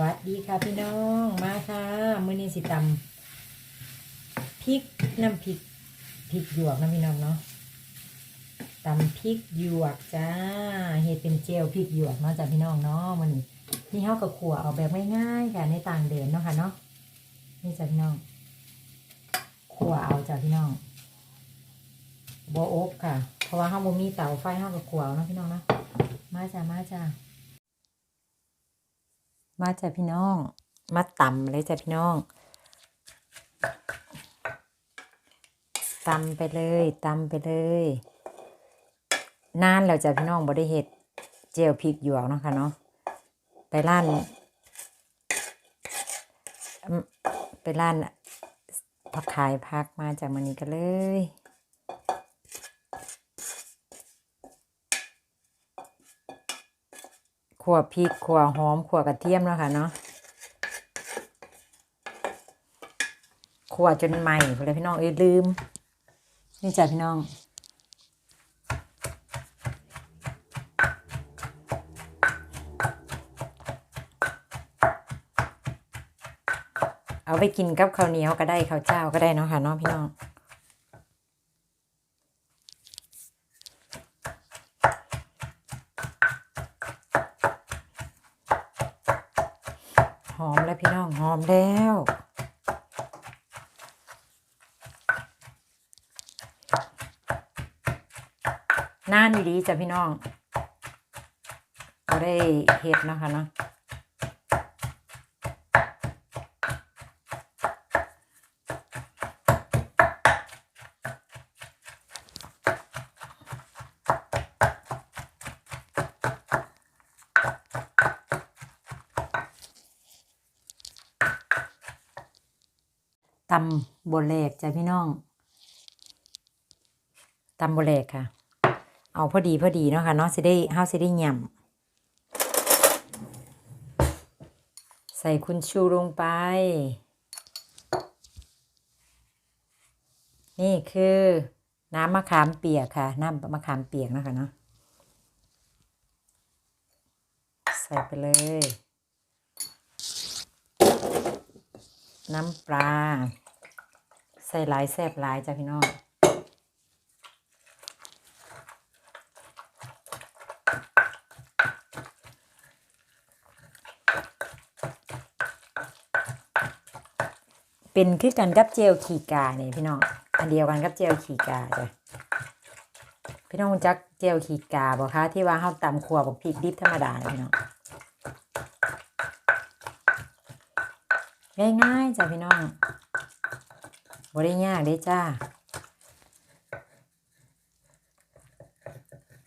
วัสดีค่ะพี่น้องมาค่ะมื้อนี้สิตำพริกน้ำพริกพริกหยวกนะพี่น้องเนาะตำพริกหยวกจ้าเฮ็ดเป็นเจลพริกหยวกเนาะจ้ะพี่น้องเนาะมื้อนี้นี่เฮากับขัวเอาแบบง่ายๆค่ะในต่างเดือนเนาะค่ะเนาะนี่จ้ะพี่น้องขัวเอาจ้ะพี่น้องบ่อบค่ะ เพราะว่าเฮาบ่มีเตาไฟเฮากับขัวเอาเนาะพี่น้องเนาะมาจ้ะมาจ้ะ มาจ้ะพี่น้อง มาตำเลยจ้ะพี่น้องตำไปเลยตำไปเลย นานแล้วจ้ะพี่น้องบ่ได้เห็ดเจียวพริกหยวกเนาะค่ะเนาะไปร้าน ไปร้านพักขายพักมาจากมันนี้กันเลย ขัวพริกขัวหอมขัวกระเทียมแล้วค่ะเนาะขัวจนใหม่เลยพี่น้องเอ้ยลืม นี่จ้ะพี่น้องเอาไปกินกับข้าวเหนียวก็ได้ข้าวเจ้าก็ได้เนาะค่ะเนาะพี่น้อง หอมแล้วพี่น้ องหอมแล้วน่านดีจ้ะพี่น้องก็ได้เห็ดนะคะเนาะ ตำโบเลกจ้ะพี่น้องตำโบเลกค่ะ เอาพอดีพอดีเนาะค่ะเนาะสิได้เฮาสิได้ยำใส่คุณชูลงไป นี่คือน้ำมะขามเปียกค่ะน้ำมะขามเปียกนะคะเนาะใส่ไปเลย น้ำปลา ใส่หลายแซ่บหลายจ้ะพี่น้องเป็นคือกันกับเจลขี่กาเนี่ยพี่น้องอันเดียวกันกับเจลขี่กาจ้ะพี่น้องจักเจลขี่กาบอกคะที่ว่าเฮาตำครัวกับพริกดิบธรรมดาเนี่ยพี่น้อง ง่ายๆจ้ะพี่น้องบ่ได้ยากเด้จ้า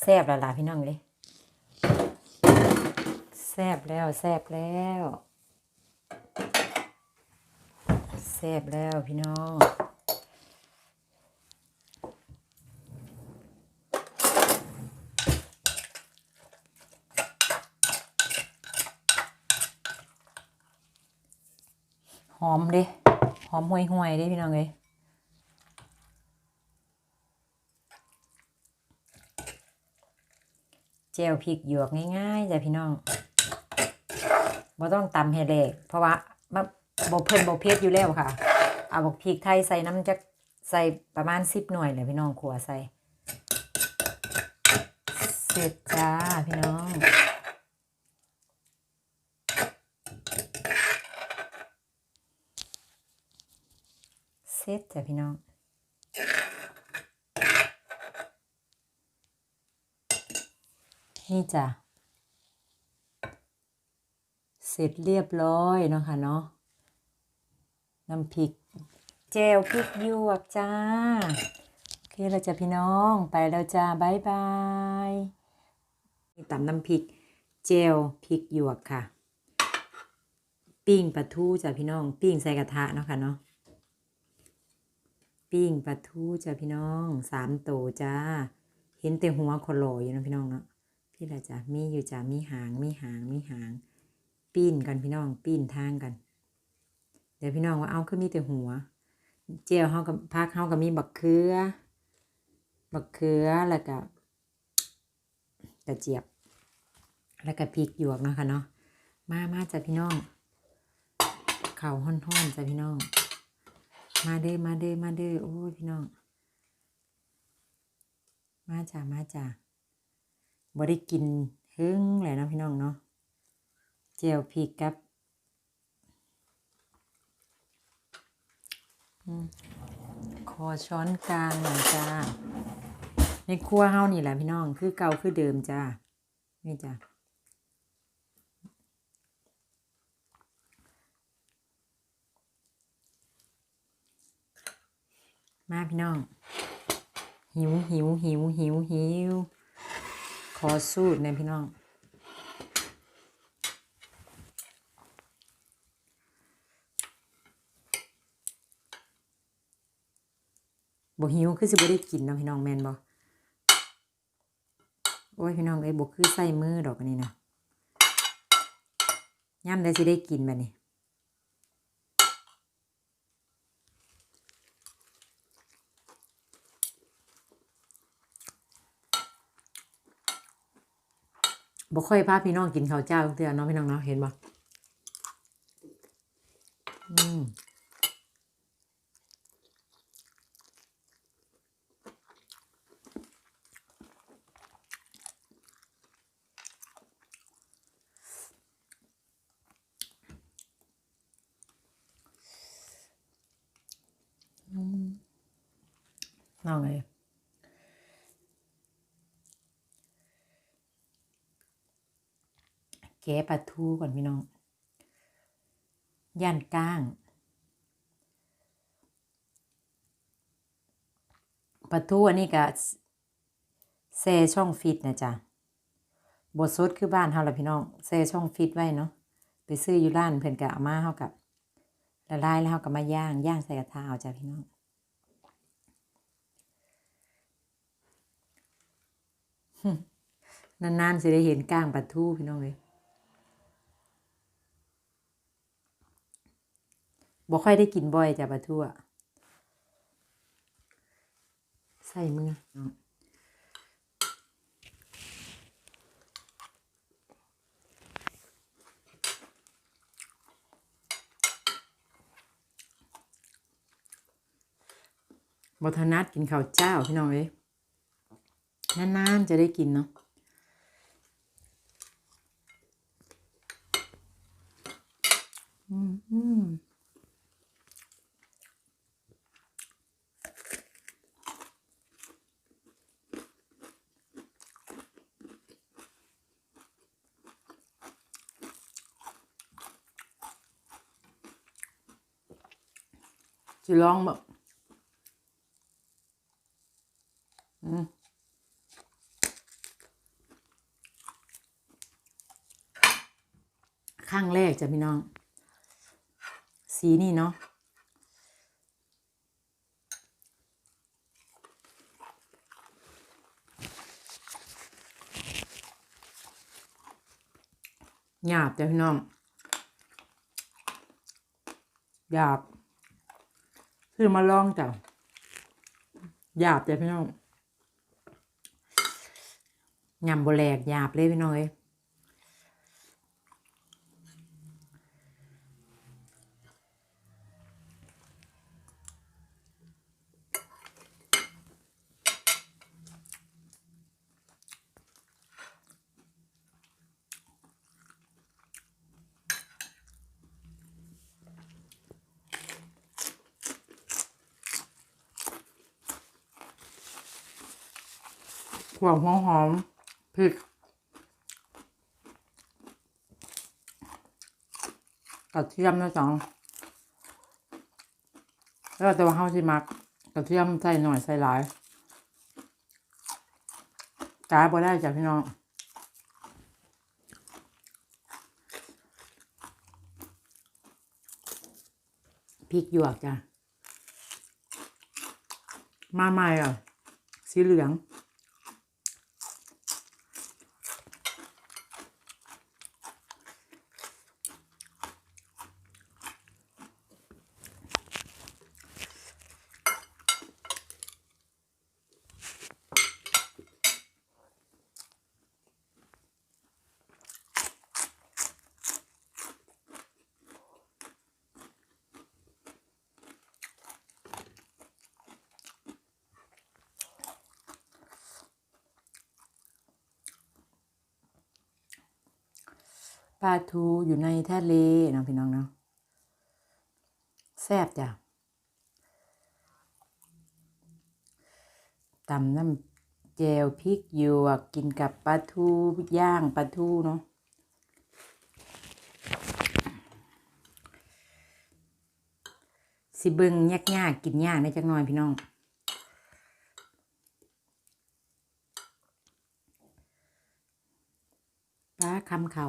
แซ่บแล้วล่ะพี่น้องเลยแซ่บแล้วแซ่บแล้วแซ่บแล้วพี่น้อง หอมด้หอมห่วยห่วยๆด้พี่น้องเลยเจลพริกหยวกง่ายๆจ้ะพี่น้องบ่ต้องตำให้เละเพราะว่าบ่บ่เพิ่นบ่เผ็ดอยู่แล้วค่ะ เอาบกพริกไทยใส่น้ำจักใส่ประมาณ10หน่วยเลยพี่น้องขัวใส่ เสร็จจ้าพี่น้อง เสร็จจ้ะพี่น้องนี่จ้ะเสร็จเรียบร้อยเนาะค่ะเนาะน้ำพริกเจลพริกหยวกจ้า โอเคแล้วจ้ะพี่น้องไปแล้วจ้าบายบายนี่ตำน้ำพริกเจลพริกหยวกค่ะ ปิ้งปลาทูจ้ะพี่น้อง ปิ้งใส่กระทะเนาะค่ะเนาะ ปิ้งปลาทูจ้ะพี่น้องสามโตวจ้า เห็นแต่หัวคอลออยู่นะพี่น้องเนาะพี่ละจ้ะมีอยู่จ้ะมีหางมีหางมีหาง ปิ้นกันพี่น้องปิ้นทางกัน เดี๋ยวพี่น้องว่าเอาคือมีแต่หัว เจียวเฮากับพักเฮากับมีบักเขือบักเขือแล้วก็กระเจี๊ยบ แล้วก็พริกหยวกนะคะเนาะมามาจ้ะพี่น้องข่าวห้อนๆจ้ะพี่น้อง มาเด้อมาเด้อมาเด้อโอ้ยพี่น้อง มาจ้ะมาจ้ะบ่ได้กินหึงแหละนะพี่น้องเนาะเจียวพริกกับขอช้อนกลางหน่อยจ้าในครัวเฮานี่แหละพี่น้อง คือเก่าคือเดิมจ้านี่จ้า มาพี่น้อง หิวหิวหิวหิวหิวขอสูตรนะพี่น้องบ่หิวคือสิบ่ได้กินนะพี่น้องแมนบ่โอ้ยพี่น้องเอ้ยบ่คือใส่มือดอกนนี้นะย่ำได้สิได้กินแบบนี้ บ่ค่อยพาพี่น้องกินข้าวเจ้าเทื่อเนาะพี่น้องเนาะเห็นบ่อืมน้องเอ้ย แกะปลาทูก่อนพี่น้อง ย่านก้างปลาทูอันนี้ก็แซ่ช่องฟิตนะจ๊ะบดสดคือบ้านเฮาละพี่น้องแซ่ช่องฟิตไว้เนาะไปซื้ออยู่ร้านเพิ่อนก็เอามาเฮากับละลายแล้วเฮาก็มาย่างย่างใส่กระทะเอาจ้ะพี่น้องนานๆสิได้เห็นก้างปลาทูพี่น้องเลย บ่ค่อยได้กินบ่อยจ้ะปลาทูอะใส่มือเนาะบทนัดกินข้าวเจ้าพี่น้องเอ้ยนานๆจะได้กินเนาะ อืมอืม จะลองแบบอืมข้างแรกจ้ะพี่น้อง สีนี่เนาะหยาบจ้ะพี่น้องหยาบ คือมาลองจ้ะหยาบจ้ะพี่น้องยำโบแหลกหยาบเลยพี่น้องเอ้ย หัวหอมหอมพริกกระเทียมนะจ๊องแล้วแต่ว่าเข้าที่มักกระเทียมใส่หน่อยใส่หลายจ้าบ่ได้จ้ะพี่น้องพริกหยวกจ้ะมาใหม่อะสีเหลือง ปลาทูอยู่ในทะเลเนาะพี่น้องเนาะแซ่บจ้ะตำน้ำแจวพริกหยวกกินกับปลาทูย่างปลาทูเนาะสิเบิงยากยากๆกินยากได้จักหน่อยพี่น้องปลาคำเข่า